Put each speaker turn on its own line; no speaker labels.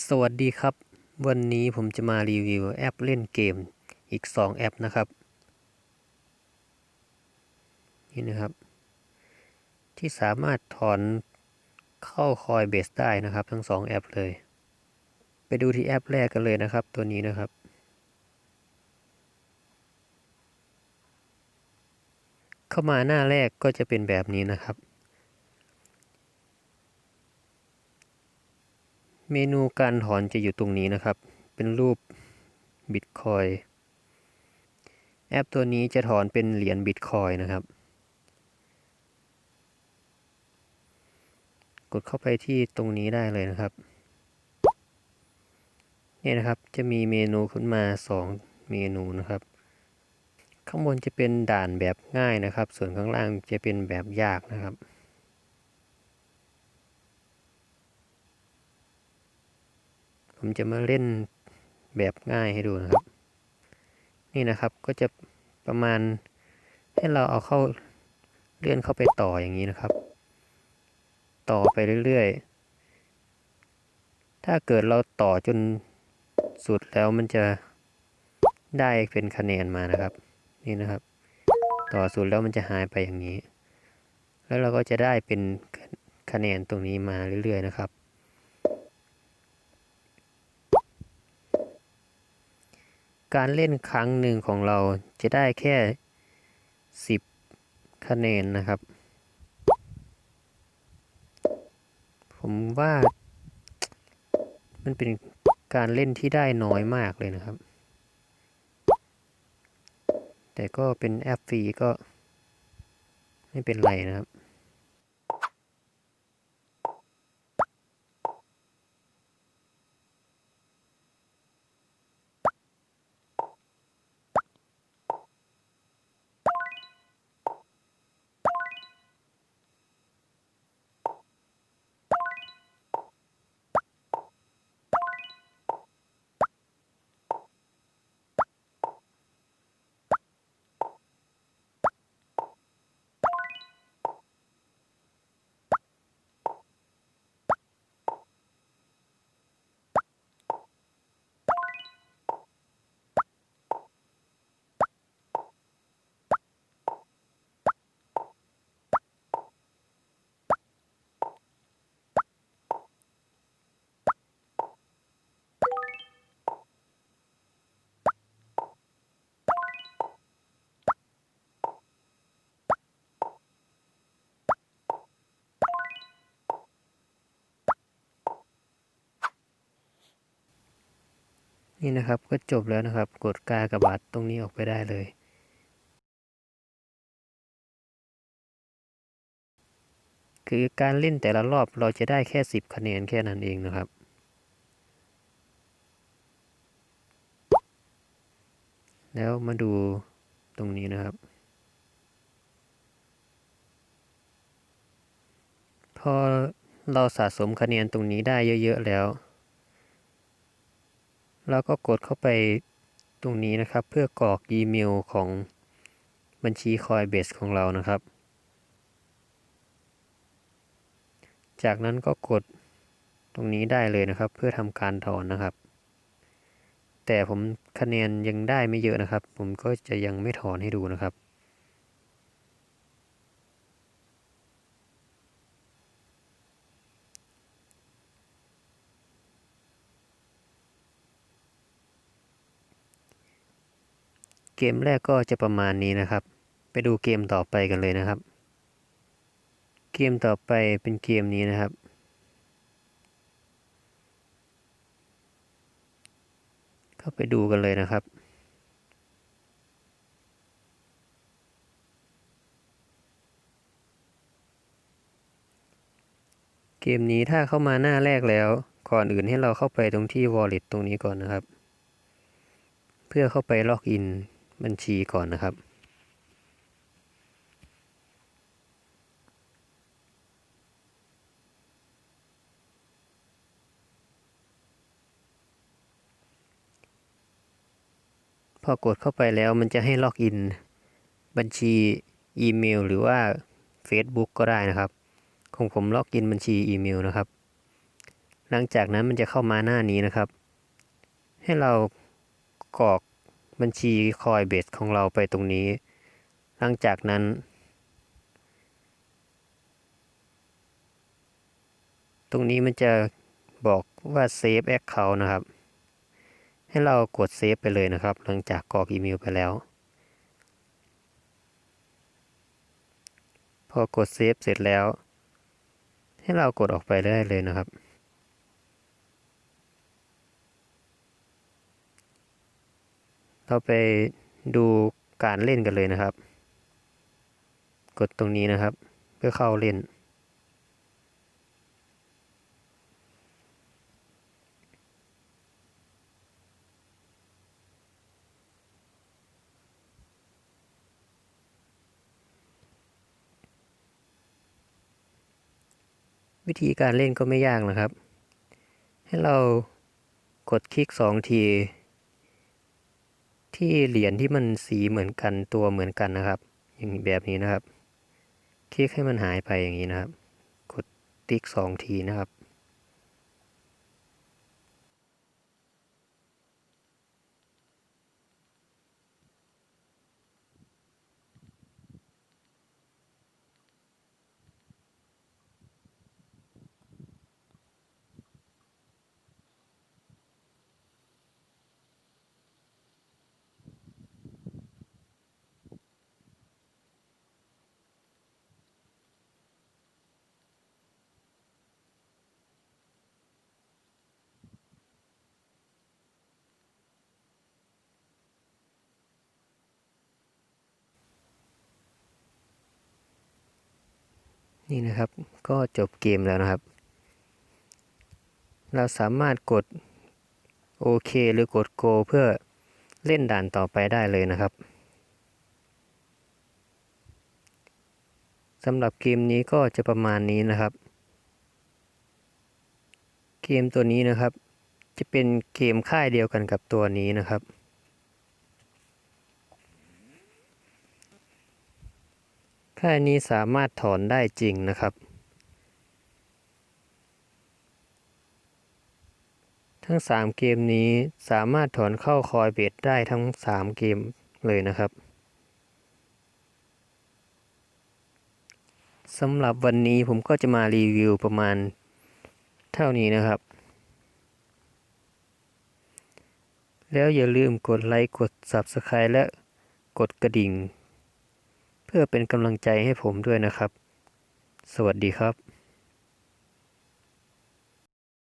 สวัสดีครับ วันนี้ผมจะมารีวิวแอปเล่นเกมอีก 2 แอปนะครับ นี่นะครับ ที่สามารถถอนเข้าคอยเบสได้นะครับ ทั้ง 2 แอปเลย ไปดูที่แอปแรกกันเลยนะครับ ตัวนี้นะครับ เข้ามาหน้าแรกก็จะเป็นแบบนี้นะครับ เมนูการถอนจะอยู่ตรงนี้นะครับ เป็นรูปบิตคอยแอปตัวนี้จะถอนเป็นเหรียญบิตคอยนะครับ กดเข้าไปที่ตรงนี้ได้เลยนะครับนี่นะครับจะมีเมนูขึ้นมา 2 เมนูนะครับ ข้างบนจะเป็นด่านแบบง่ายนะครับ ส่วนข้างล่างจะเป็นแบบยากนะครับ ผมจะมาเล่นแบบง่ายให้ดูนะครับ นี่นะครับก็จะประมาณให้เราเอาเข้าเลื่อนเข้าไปต่ออย่างนี้นะครับ ต่อไปเรื่อยๆ ถ้าเกิดเราต่อจนสุดแล้วมันจะได้เป็นคะแนนมานะครับ นี่นะครับ ต่อสุดแล้วมันจะหายไปอย่างนี้ แล้วเราก็จะได้เป็นคะแนนตรงนี้มาเรื่อยๆนะครับ การเล่นครั้งหนึ่งของเราจะได้แค่ 10 คะแนนนะครับ ผมว่ามันเป็นการเล่นที่ได้น้อยมากเลยนะครับ แต่ก็เป็นแอปฟรีก็ไม่เป็นไรนะครับ นี่นะครับก็จบแล้วนะครับ กดกากระบาทตรงนี้ออกไปได้เลย คือการเล่นแต่ละรอบเราจะได้แค่ 10 คะแนนแค่นั้นเองนะครับ แล้วมาดูตรงนี้นะครับ พอเราสะสมคะแนนตรงนี้ได้เยอะ ๆ แล้ว เราก็กดเข้าไปตรงนี้นะครับ เพื่อกรอกอีเมลของบัญชี Coinbase ของเรานะครับ จากนั้นก็กดตรงนี้ได้เลยนะครับ เพื่อทำการถอนนะครับ แต่ผมคะแนนยังได้ไม่เยอะนะครับ ผมก็จะยังไม่ถอนให้ดูนะครับ เกมแรกก็จะประมาณนี้นะครับ ไปดูเกมต่อไปกันเลยนะครับ เกมต่อไปเป็นเกมนี้นะครับเข้าไปดูกันเลยนะครับเกมนี้ถ้าเข้ามาหน้าแรกแล้ว ก่อนอื่นให้เราเข้าไปตรงที่ wallet ตรงนี้ก่อนนะครับ เพื่อเข้าไปล็อกอิน บัญชีก่อนนะครับ พอกดเข้าไปแล้วมันจะให้ล็อกอิน บัญชีอีเมล หรือว่า Facebook ก็ได้นะครับ ของผมล็อกอินบัญชีอีเมลนะครับ หลังจากนั้นมันจะเข้ามาหน้านี้นะครับ ให้เรากรอก บัญชีคอยเบสของเราไปตรงนี้ หลังจากนั้น ตรงนี้มันจะบอกว่า Save Account นะครับ ให้เรากด Save ไปเลยนะครับ หลังจากกรอกอีเมลไปแล้ว พอกด Save เสร็จแล้ว ให้เรากดออกไปได้เลยนะครับ เราไปดูการเล่นกันเลยนะครับ กดตรงนี้นะครับ เพื่อเข้าเล่น วิธีการเล่นก็ไม่ยากนะครับ ให้เรากดคลิกสองที ที่เหรียญที่มันสีเหมือนกันตัวเหมือนกันนะครับ อย่างแบบนี้นะครับ คลิกให้มันหายไปอย่างนี้นะครับ กดติ๊กสองทีนะครับ นี่นะครับ ก็จบเกมแล้วนะครับ เราสามารถกดโอเคหรือกด Go เพื่อเล่นด่านต่อไปได้เลยนะครับสำหรับเกมนี้ก็จะประมาณนี้นะครับ เกมตัวนี้นะครับ จะเป็นเกมค่ายเดียวกันกับตัวนี้นะครับ ค่ายนี้สามารถถอนได้จริงนะครับ ทั้ง 3 เกมนี้สามารถถอนเข้าคอยเบสได้ทั้ง 3 เกมเลยนะครับสำหรับวันนี้ผมก็จะมารีวิวประมาณเท่านี้นะครับ แล้วอย่าลืมกดไลค์ กด Subscribe และกดกระดิ่ง เพื่อเป็นกำลังใจให้ผมด้วยนะครับ สวัสดีครับ